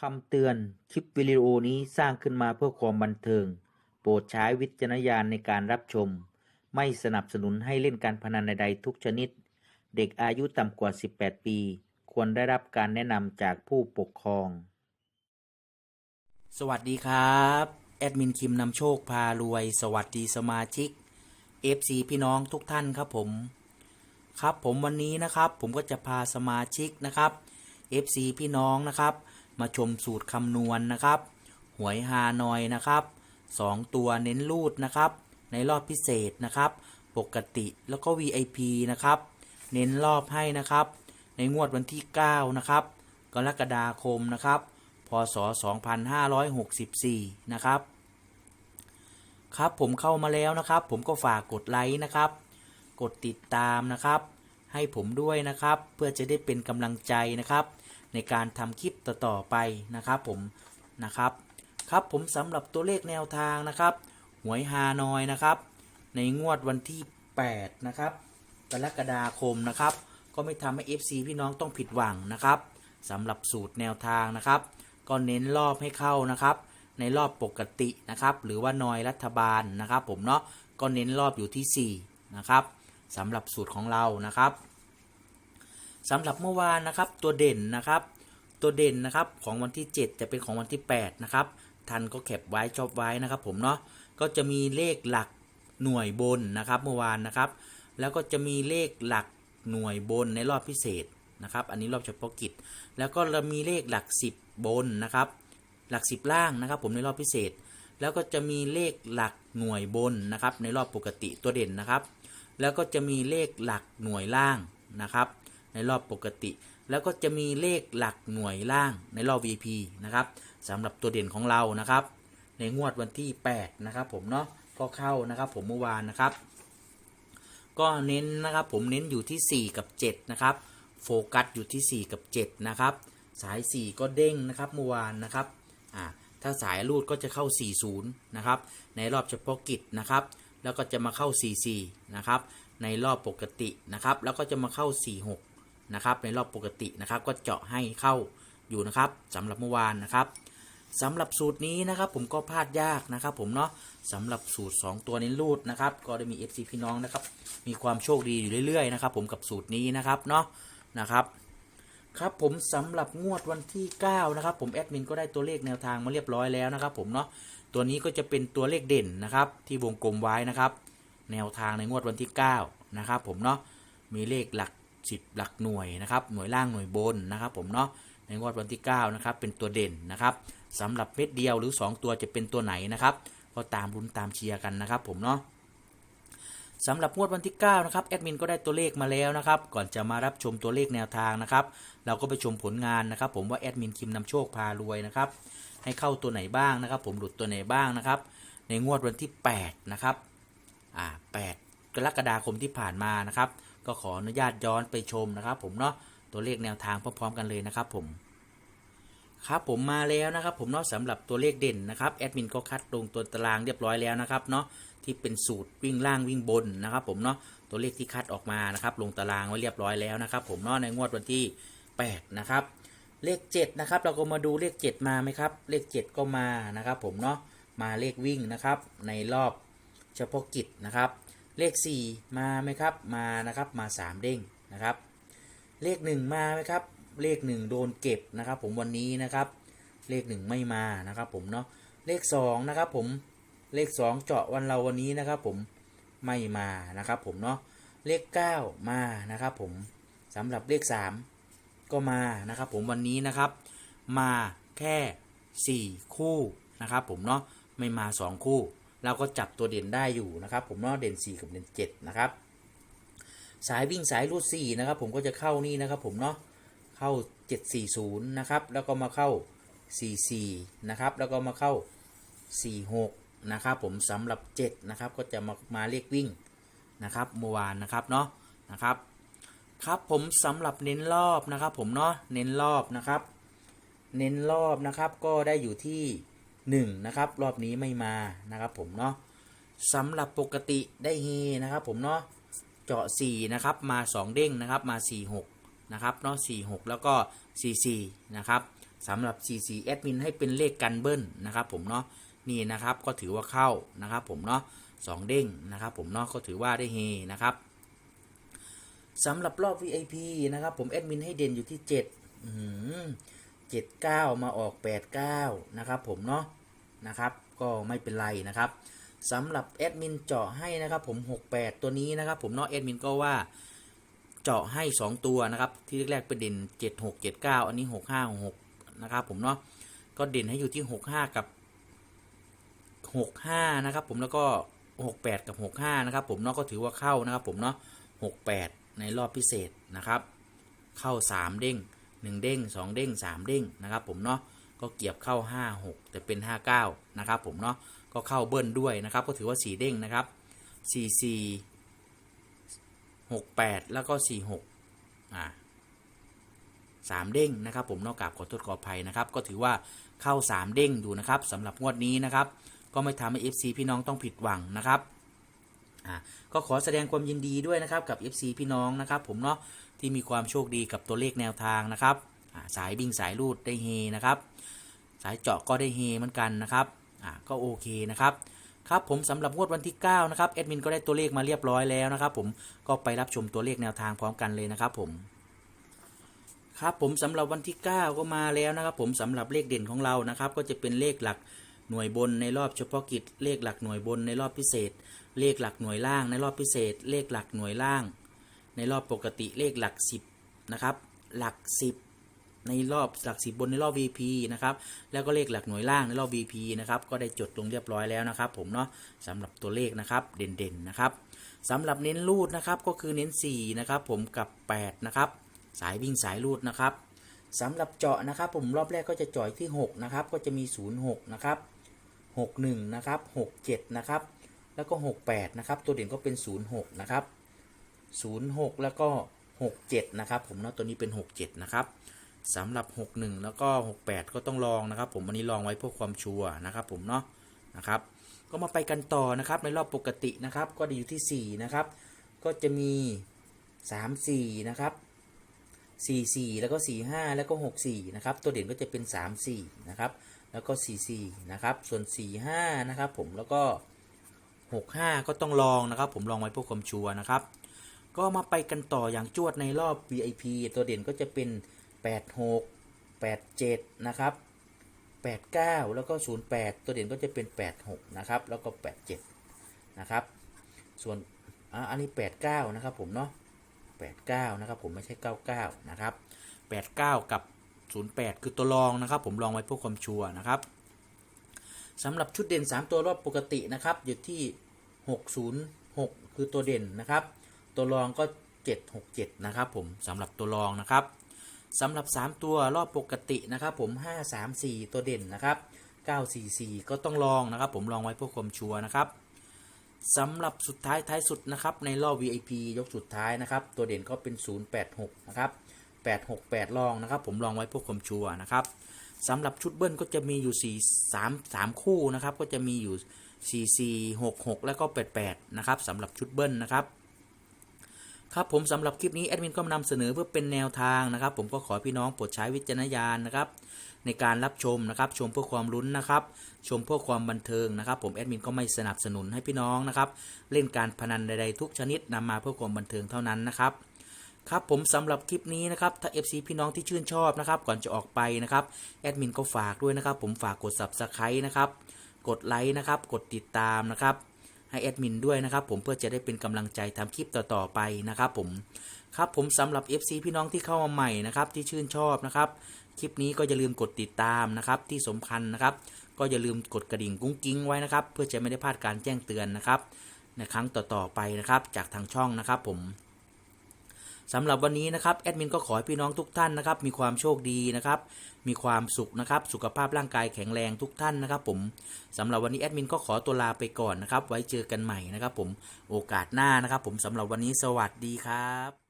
คำเตือน คลิปวิดีโอนี้สร้างขึ้นมาเพื่อความบันเทิง โปรดใช้วิจารณญาณในการรับชม ไม่สนับสนุนให้เล่นการพนันใดๆทุกชนิด เด็กอายุต่ำกว่า 18 ปี ควรได้รับการแนะนำจากผู้ปกครอง สวัสดีครับ แอดมินคิมนำโชคพารวย สวัสดีสมาชิก FC พี่น้องทุกท่านครับผม ครับผมวันนี้นะครับ ผมก็จะพาสมาชิกนะครับ FC พี่น้องนะครับ มาชมสูตรคำนวณนะครับ หวยฮานอยนะครับ2 ตัวเน้นรูดนะครับ ในรอบพิเศษนะครับ ปกติแล้วก็ VIP นะครับ เน้นรอบให้นะครับ ในงวดวันที่ 9 นะครับ กรกฎาคมนะครับ พศ 2564 นะครับ ครับผมเข้ามาแล้วนะครับ ผมก็ฝากกดไลค์นะครับ กดติดตามนะครับ ให้ผมด้วยนะครับ เพื่อจะได้เป็นกำลังใจนะครับ ในการทำคลิปต่อๆไปนะครับผมนะครับครับผมสำหรับตัวเลขแนวทางนะครับหวยฮานอยนะครับ ในงวดวันที่ 8 นะครับกรกฎาคมนะครับ ก็ไม่ทำให้ FC พี่น้องต้องผิดหวังนะครับสำหรับสูตรแนวทางนะครับ ก็เน้นรอบให้เข้านะครับ ในรอบปกตินะครับ หรือว่านอยรัฐบาลนะครับ ผมเนาะก็เน้นรอบอยู่ที่4นะครับสำหรับสูตรของเรานะครับ สำหรับเมื่อวานนะครับตัวเด่นนะครับ ตัวเด่นนะครับของวันที่ 7 จะเป็นของวันที่ 8 นะครับทันก็แคปไว้ชอบไว้นะครับ ผมเนาะก็จะมีเลขหลักหน่วยบนนะครับ เมื่อวานนะครับ แล้วก็จะมีเลขหลักหน่วยบนในรอบพิเศษนะครับ อันนี้รอบเฉพาะกิจ แล้วก็เรามีเลขหลัก 10 บนนะครับ หลัก 10 ล่างนะครับ ผมในรอบพิเศษ แล้วก็จะมีเลขหลักหน่วยบนนะครับ ในรอบปกติตัวเด่นนะครับ แล้วก็จะมีเลขหลักหน่วยล่างนะครับ ในรอบปกติ แล้วก็จะมีเลขหลักหน่วยล่างในรอบ VP นะครับสำหรับตัวเด่นของเรานะครับ ในงวดวันที่ 8 นะครับ ผมเนาะก็เข้านะครับ ผมเมื่อวานนะครับ ก็เน้นนะครับผมเน้นอยู่ที่ 4 กับ 7 นะครับโฟกัสอยู่ที่ 4 กับ 7 นะครับ สาย 4 ก็เด้งนะครับเมื่อวานนะครับอ่าถ้าสายรูดก็จะเข้า 40 นะครับ ในรอบเฉพาะกิจนะครับ แล้วก็จะมาเข้า 44 นะครับ ในรอบปกตินะครับ แล้วก็จะมาเข้า 46 นะครับในรอบปกตินะครับก็เจาะให้เข้าอยู่นะครับสำหรับเมื่อวานนะครับสำหรับสูตรนี้นะครับผมก็พลาดยากนะครับผมเนาะสำหรับสูตร 2 ตัวเนี้รูดนะครับก็ได้มี FC พี่น้องนะครับมีความโชคดีอยู่เรื่อยๆนะครับผมกับสูตรนี้นะครับเนาะนะครับครับผมสำหรับงวดวันที่9นะครับผมแอดมินก็ได้ตัวเลขแนวทางมาเรียบร้อยแล้วนะครับผมเนาะตัวนี้ก็จะเป็นตัวเลขเด่นนะครับที่วงกลมไว้นะครับ แนวทางในงวดวันที่9นะครับผมเนาะมีเลขหลัก 10 หลักหน่วยนะครับ หน่วยล่างหน่วยบนนะครับ ผมเนาะ ในงวดวันที่9นะครับ เป็นตัวเด่นนะครับสำหรับเม็ดเดียวหรือ 2 ตัวจะเป็นตัวไหนนะครับ ก็ตามรุนตามเชียร์กันนะครับ ผมเนาะสำหรับงวดวันที่9นะครับแอดมินก็ได้ตัวเลขมาแล้วนะครับ ก่อนจะมารับชมตัวเลขแนวทางนะครับ เราก็ไปชมผลงานนะครับ ผมว่าแอดมินคิมนำโชคพารวยนะครับ ให้เข้าตัวไหนบ้างนะครับ ผมหลุดตัวไหนบ้างนะครับ ในงวดวันที่8นะครับอ่า8กรกฎาคมที่ผ่านมานะครับ ก็ขออนุญาตย้อนไปชมนะครับ ผมเนาะตัวเลขแนวทางพร้อมๆกันเลยนะครับ ผม ครับผมมาแล้วนะครับผมเนาะสำหรับตัวเลขเด่นนะครับแอดมินก็คัดลงตัวตารางเรียบร้อยแล้วนะครับเนาะที่เป็นสูตรวิ่งล่างวิ่งบนนะครับ ผมเนาะตัวเลขที่คัดออกมานะครับลงตารางไว้เรียบร้อยแล้วนะครับ ผมเนาะในงวดวันที่ 8 นะครับ เลข 7 นะครับ เราก็มาดูเลข 7 มาไหมครับ เลข 7 ก็มานะครับ ผมเนาะมาเลขวิ่งนะครับ ในรอบเฉพาะกิจนะครับ เลข 4 มาไหมครับ มานะครับ มา 3 เด้งนะครับ เลข 1 มาไหมครับ เลข 1 โดนเก็บนะครับ ผมวันนี้นะครับ เลข 1 ไม่มานะครับ ผมเนาะ เลข 2 นะครับ ผม เลข 2 เจาะวันเราวันนี้นะครับ ผม ไม่มานะครับ ผมเนาะ เลข 9 มานะครับ ผมสำหรับเลข 3 ก็มานะครับ ผมวันนี้นะครับ มาแค่ 4 คู่นะครับ ผมเนาะ ไม่มา 2 คู่ เราก็จับตัวเด่นได้อยู่นะครับ ผมเนาะเด่น 4 กับเด่น 7 นะครับ สายวิ่งสายรูด4นะครับ ผมก็จะเข้านี่นะครับ ผมเนาะเข้า 740 นะครับ แล้วก็มาเข้า 44 นะครับ แล้วก็มาเข้า 46 นะครับผมสำหรับ 7 นะครับ ก็จะมามาเลขวิ่งนะครับเมื่อวานนะครับเนาะนะครับครับผมสำหรับเน้นรอบนะครับผมเนาะเน้นรอบนะครับ เน้นรอบนะครับก็ได้อยู่ที่ 1นะครับรอบนี้ไม่มานะครับผมเนาะสำหรับปกติได้เฮนะครับผมเนาะเจาะ4นะครับมา 2 เด้งนะครับมา 46นะครับเนาะ46 แล้วก็ 44นะครับสำหรับ 44แอดมินให้เป็นเลขกันเบิ้ลนะครับผมเนาะนี่นะครับก็ถือว่าเข้านะครับผมเนาะสองเด้งนะครับผมเนาะก็ถือว่าได้เฮนะครับสำหรับรอบ VIP นะครับผมแอดมินให้เด่นอยู่ที่7อืม 79 มาออก 89 นะครับผมเนาะนะครับ ก็ไม่เป็นไรนะครับสำหรับแอดมินเจาะให้นะครับผม 68 ตัวนี้นะครับผมเนาะแอดมินก็ว่าเจาะให้ 2 ตัวนะครับ ที่แรกเป็นเด่น 76 79 อันนี้ 65 6นะครับผมเนาะก็เด่นให้อยู่ที่ 65 กับ 65 นะครับผมแล้วก็ 68 กับ 65 นะครับผมเนาะก็ถือว่าเข้านะครับผมเนาะ 68 ในรอบพิเศษนะครับ เข้า 3 เด้ง 1 เด้ง 2 เด้ง 3 เด้งนะครับผมเนาะก็เกียบเข้า 5 6 แต่เป็น 59 นะครับผมเนาะก็เข้าเบิ้ลด้วยนะครับ ก็ถือว่า 4 เด้งนะครับ 4 4 6 8 แล้วก็ 4 6 อ่าสามเด้งนะครับผมนอกกาบขอโทษขออภัยนะครับ ก็ถือว่าเข้า 3 เด้งดูนะครับสำหรับงวดนี้นะครับ ก็ไม่ทำให้ FC พี่น้องต้องผิดหวังนะครับ อ่าก็ขอแสดงความยินดีด้วยนะครับกับ FC พี่น้องนะครับ ผมเนาะที่มีความโชคดีกับตัวเลขแนวทางนะครับสายบิงสายรูดได้เฮนะครับ สายเจาะก็ได้เฮเหมือนกันนะครับอ่าก็โอเคนะครับครับผมสำหรับงวดวันที่9นะครับแอดมินก็ได้ตัวเลขมาเรียบร้อยแล้วนะครับ ผมก็ไปรับชมตัวเลขแนวทางพร้อมกันเลยนะครับ ผม ครับผมสำหรับวันที่ 9 ก็มาแล้วนะครับ ผมสำหรับเลขเด่นของเรานะครับ ก็จะเป็นเลขหลักหน่วยบนในรอบเฉพาะกิจเลขหลักหน่วยบนในรอบพิเศษ เลขหลักหน่วยล่างในรอบพิเศษ เลขหลักหน่วยล่าง ในรอบปกติเลขหลัก 10 นะครับ หลัก 10 ในรอบหลัก 10 บนในรอบ VP นะครับ แล้วก็เลขหลักหน่วยล่างในรอบ VP นะครับ ก็ได้จดลงเรียบร้อยแล้วนะครับ ผมเนาะสำหรับตัวเลขนะครับ เด่นๆนะครับสำหรับเน้นรูดนะครับ ก็คือเน้น 4 นะครับ ผมกับ 8 นะครับ สายวิ่งสายรูดนะครับสำหรับเจาะนะครับ ผมรอบแรกก็จะจ่อยที่ 6 นะครับ ก็จะมี 06 นะครับ 61 นะครับ 67 นะครับ แล้วก็ 68 นะครับ ตัวเด่นก็เป็น 06 นะครับ 06 แล้วก็ 67 นะครับ ผมเนาะตัวนี้เป็น 67 นะครับสำหรับ 61 แล้วก็ 68 ก็ต้องลองนะครับ ผมอันนี้ลองไว้เพื่อความชัวร์นะครับผมเนาะนะครับ ก็มาไปกันต่อนะครับในรอบปกตินะครับ ก็ด้อยู่ที่ 4 นะครับ ก็จะมี 3 4 นะครับ 4 4 แล้วก็ 4 5 แล้วก็ 6 4 นะครับ ตัวเด่นก็จะเป็น 3 4 นะครับ แล้วก็ 4 4 นะครับ ส่วน 4 5 นะครับ ผมแล้วก็ 6 5 ก็ต้องลองนะครับ ผมลองไว้เพื่อความชัวร์นะครับ ก็มาไปกันต่ออย่างจวดในรอบ VIP ตัวเด่นก็จะเป็น 8 6 8 7 นะครับ 8 9 แล้วก็ 08 ตัวเด่นก็จะเป็น 8 6 นะครับ แล้วก็ 8 7 นะครับ ส่วนอันนี้ 8 9 นะครับผมเนาะ 89 นะครับผมไม่ใช่ 99 นะครับ 89 กับ 08 คือตัวรองนะครับ ผมลองไว้เพื่อความชัวร์นะครับสำหรับชุดเด่น 3 ตัวรอบปกตินะครับ อยู่ที่ 606 คือตัวเด่นนะครับ ตัวรองก็ 767 นะครับผมสำหรับตัวรองนะครับสำหรับ 3 ตัวรอบปกตินะครับผม 534 ตัวเด่นนะครับ 944 ก็ต้องลองนะครับ ผมลองไว้เพื่อความชัวร์นะครับสำหรับสุดท้ายท้ายสุดนะครับในรอบ VIP ยกสุดท้ายนะครับ ตัวเด่นก็เป็น 086 นะครับ 868 ลองนะครับ ผมลองไว้เพื่อความชัวร์นะครับสำหรับชุดเบิ้ลก็จะมีอยู่ 4 3 3 คู่นะครับ ก็จะมีอยู่ 44 66 แล้วก็ 88 นะครับสำหรับชุดเบิ้ลนะครับครับผมสำหรับคลิปนี้แอดมินก็นำเสนอเพื่อเป็นแนวทางนะครับ ผมก็ขอพี่น้องโปรดใช้วิจารณญาณนะครับ ในการรับชมนะครับ ชมเพื่อความลุ้นนะครับ ชมเพื่อความบันเทิงนะครับ ผมแอดมินก็ไม่สนับสนุนให้พี่น้องนะครับ เล่นการพนันใดๆทุกชนิดนำมาเพื่อความบันเทิงเท่านั้นนะครับครับผมสำหรับคลิปนี้นะครับถ้า FC พี่น้องที่ชื่นชอบนะครับ ก่อนจะออกไปนะครับแอดมินก็ฝากด้วยนะครับ ผมฝากกด Subscribe นะครับ กดไลค์นะครับ กดติดตามนะครับให้แอดมินด้วยนะครับผมเพื่อจะได้เป็นกำลังใจทำคลิปต่อๆไปนะครับผมครับผมสำหรับ FC พี่น้องที่เข้ามาใหม่นะครับที่ชื่นชอบนะครับ คลิปนี้ก็อย่าลืมกดติดตามนะครับที่สำคัญนะครับ ก็อย่าลืมกดกระดิ่งกุ้งกิ้งไว้นะครับ เพื่อจะไม่ได้พลาดการแจ้งเตือนนะครับ ในครั้งต่อๆไปนะครับ จากทางช่องนะครับผม สำหรับวันนี้นะครับแอดมินก็ขอให้พี่น้องทุกท่านนะครับมีความโชคดีนะครับมีความสุขนะครับสุขภาพร่างกายแข็งแรงทุกท่านนะครับผมสำหรับวันนี้แอดมินก็ขอตัวลาไปก่อนนะครับไว้เจอกันใหม่นะครับผมโอกาสหน้านะครับผมสำหรับวันนี้สวัสดีครับ